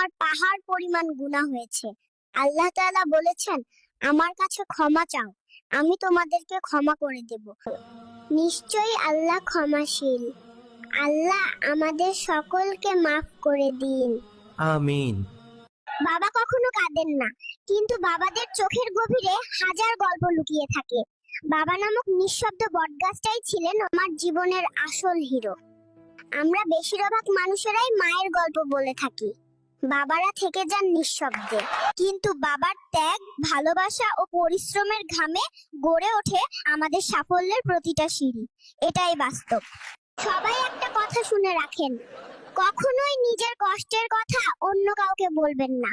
তোমার পাহাড় পরিমাণ গুনাহ হয়েছে। আল্লাহ তাআলা বলেছেন আমার কাছে ক্ষমা চাও আমি তোমাদেরকে ক্ষমা করে দেব। নিশ্চয়ই আল্লাহ ক্ষমাশীল। আল্লাহ আমাদের সকলকে মাফ করে দিন। আমিন। বাবা কখনো কাঁদেন না কিন্তু বাবাদের চোখের গভীরে হাজার গল্প লুকিয়ে থাকে। বাবা নামক নিঃশব্দ বটগাছটাই ছিলেন আমার জীবনের আসল হিরো। আমরা বেশিরভাগ মানুষেরাই মায়ের গল্প বলে থাকি। বাবারা থেকে যান নিঃশব্দে। কিন্তু বাবার ত্যাগ, ভালোবাসা ও পরিশ্রমের ঘামে গড়ে ওঠে আমাদের সাফল্যের প্রতিটা সিঁড়ি। এটাই বাস্তব। সবাই একটা কথা শুনে রাখেন, কখনোই নিজের কষ্টের কথা অন্য কাউকে বলবেন না।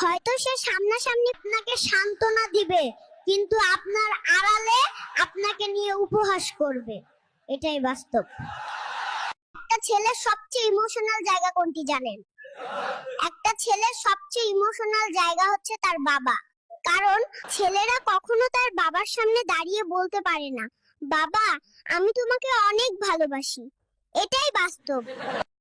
হয়তো সে সামনাসামনি আপনাকে সান্ত্বনা দিবে, কিন্তু আপনার আড়ালে আপনাকে নিয়ে উপহাস করবে। এটাই বাস্তব। একটা ছেলের সবচেয়ে ইমোশনাল জায়গা কোনটি জানেন? একটা ছেলের সবচেয়ে ইমোশনাল জায়গা হচ্ছে তার বাবা। কারণ ছেলেরা কখনো তার বাবার সামনে দাঁড়িয়ে বলতে পারে না, বাবা, আমি তোমাকে অনেক ভালোবাসি। এটাই বাস্তব।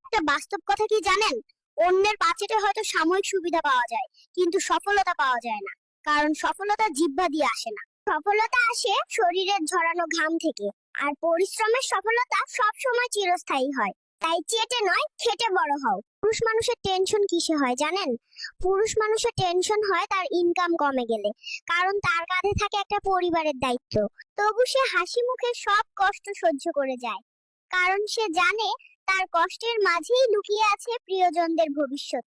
একটা বাস্তব কথা কি জানেন? অন্যের পাচেটে হয়তো সাময়িক সুবিধা পাওয়া যায়, কিন্তু সফলতা পাওয়া যায় না। কারণ সফলতা জিহ্বা দিয়ে আসে না। সফলতা আসে শরীরের ঝরানো ঘাম থেকে, আর পরিশ্রমের সফলতা সব সময় চিরস্থায়ী হয়। তাই চেটে নয়, খেটে বড় হও। পুরুষ মানুষের টেনশন কিসে হয় জানেন? পুরুষ মানুষের টেনশন হয় তার ইনকাম কমে গেলে। কারণ তার কাঁধে থাকে একটা পরিবারের দায়িত্ব। তবু সে হাসি মুখে সব কষ্ট সহ্য করে যায়। কারণ সে জানে তার কষ্টের মাঝেই লুকিয়ে আছে প্রিয়জনদের ভবিষ্যৎ।